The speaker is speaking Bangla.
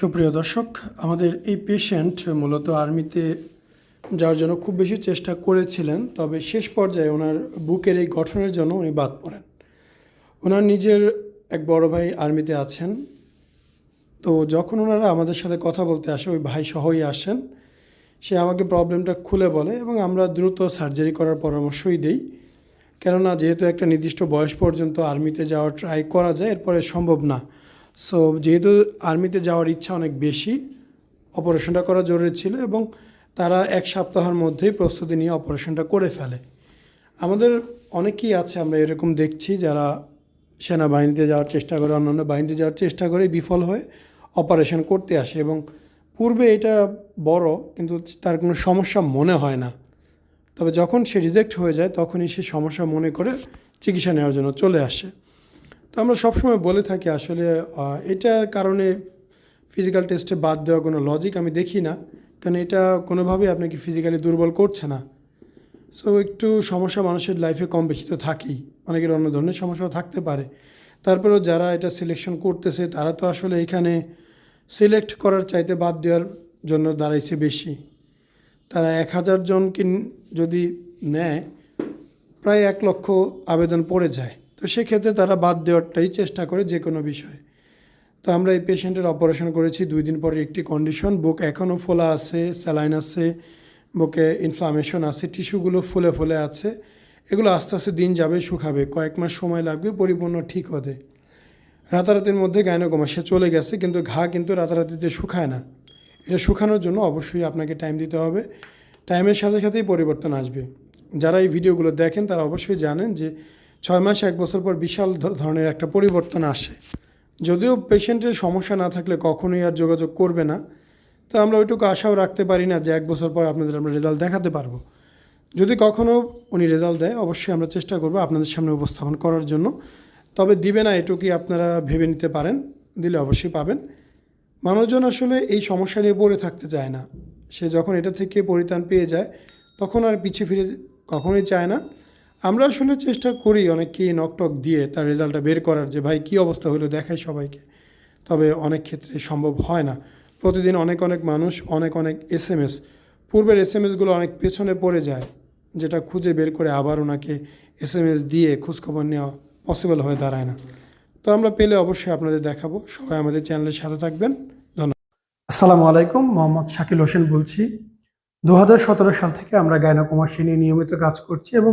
সুপ্রিয় দর্শক, আমাদের এই পেশেন্ট মূলত আর্মিতে যাওয়ার জন্য খুব বেশি চেষ্টা করেছিলেন, তবে শেষ পর্যায়ে ওনার বুকের এই গঠনের জন্য উনি বাদ পড়েন। ওনার নিজের এক বড় ভাই আর্মিতে আছেন। তো যখন ওনারা আমাদের সাথে কথা বলতে আসে, ওই ভাই সহই আসেন, সে আমাকে প্রবলেমটা খুলে বলে এবং আমরা দ্রুত সার্জারি করার পরামর্শই দিই। কেননা, যেহেতু একটা নির্দিষ্ট বয়স পর্যন্ত আর্মিতে যাওয়ার ট্রাই করা যায়, এরপরে সম্ভব না। সো যেহেতু আর্মিতে যাওয়ার ইচ্ছা অনেক বেশি, অপারেশনটা করা জরুরি ছিল এবং তারা এক সপ্তাহের মধ্যেই প্রস্তুতি নিয়ে অপারেশনটা করে ফেলে। আমাদের অনেকেই আছে, আমরা এরকম দেখছি, যারা সেনাবাহিনীতে যাওয়ার চেষ্টা করে, অন্যান্য বাহিনীতে যাওয়ার চেষ্টা করে, বিফল হয়ে অপারেশন করতে আসে এবং পূর্বে এটা বড়, কিন্তু তার কোনো সমস্যা মনে হয় না। তবে যখন সে রিজেক্ট হয়ে যায়, তখনই সে সমস্যা মনে করে চিকিৎসা নেওয়ার জন্য চলে আসে। তো আমরা সবসময় বলে থাকি আসলে এটার কারণে ফিজিক্যাল টেস্টে বাদ দেওয়া কোনো লজিক আমি দেখি না। কারণ এটা কোনোভাবেই আপনাকে ফিজিক্যালি দুর্বল করছে না। সো একটু সমস্যা মানুষের লাইফে কম বেশি তো থাকেই। অনেকের অন্য ধরনের সমস্যাও থাকতে পারে। তারপরেও যারা এটা সিলেকশন করতেছে, তারা তো আসলে এখানে সিলেক্ট করার চাইতে বাদ দেওয়ার জন্য দাঁড়াইছে বেশি। তারা এক হাজার জনকে যদি নেয়, প্রায় এক লক্ষ আবেদন পড়ে যায়। তো সেক্ষেত্রে তারা বাদ দেওয়ারটাই চেষ্টা করে যে কোনো বিষয়ে। তো আমরা এই পেশেন্টের অপারেশন করেছি, দুই দিন পরে একটি কন্ডিশন বুক এখনও ফোলা আছে স্যালাইন আছে, বুকে ইনফ্লামেশন আছে টিস্যুগুলো ফুলে ফুলে আছে, এগুলো আস্তে আস্তে দিন যাবে, শুকাবে, কয়েক মাস সময় লাগবে, পরিপূর্ণ ঠিক হতে। রাতারাতির মধ্যে গাইনোকমা সে চলে গেছে, কিন্তু ঘা কিন্তু রাতারাতিতে শুকায় না। এটা শুকানোর জন্য অবশ্যই আপনাকে টাইম দিতে হবে। টাইমের সাথে সাথেই পরিবর্তন আসবে। যারা এই ভিডিওগুলো দেখেন, তারা অবশ্যই জানেন যে ছয় মাস, এক বছর পর বিশাল ধরনের একটা পরিবর্তন আসে। যদিও পেশেন্টের সমস্যা না থাকলে কখনোই আর যোগাযোগ করবে না, তো আমরা ওইটুকু আশাও রাখতে পারি না যে এক বছর পর আপনাদের আমরা রেজাল্ট দেখাতে পারব। যদি কখনও উনি রেজাল্ট দেয়, অবশ্যই আমরা চেষ্টা করব আপনাদের সামনে উপস্থাপন করার জন্য। তবে দিবে না এটুকুই আপনারা ভেবে নিতে পারেন, দিলে অবশ্যই পাবেন। মানুষজন আসলে এই সমস্যা নিয়ে পড়ে থাকতে চায় না। সে যখন এটা থেকে পরিত্রাণ পেয়ে যায়, তখন আর পিছিয়ে ফিরে কখনোই চায় না। আমরা আসলে চেষ্টা করি অনেককেই নকটক দিয়ে তার রেজাল্টটা বের করার যে, ভাই, কী অবস্থা হলো? দেখায় সবাইকে। তবে অনেক ক্ষেত্রে সম্ভব হয় না। প্রতিদিন অনেক অনেক মানুষ অনেক অনেক এস এম এস পূর্বের এস এম এসগুলো অনেক পেছনে পড়ে যায়, যেটা খুঁজে বের করে আবার ওনাকে এস এম এস দিয়ে খোঁজখবর নেওয়া পসিবল হয়ে দাঁড়ায় না। তো আমরা পেলে অবশ্যই আপনাদের দেখাবো। সবাই আমাদের চ্যানেলের সাথে থাকবেন। ধন্যবাদ আসসালামু আলাইকুম, মোহাম্মদ শাকিল হোসেন বলছি। দু হাজার সতেরো সাল থেকে আমরা গায়নাকুমাসী নিয়ে নিয়মিত কাজ করছি এবং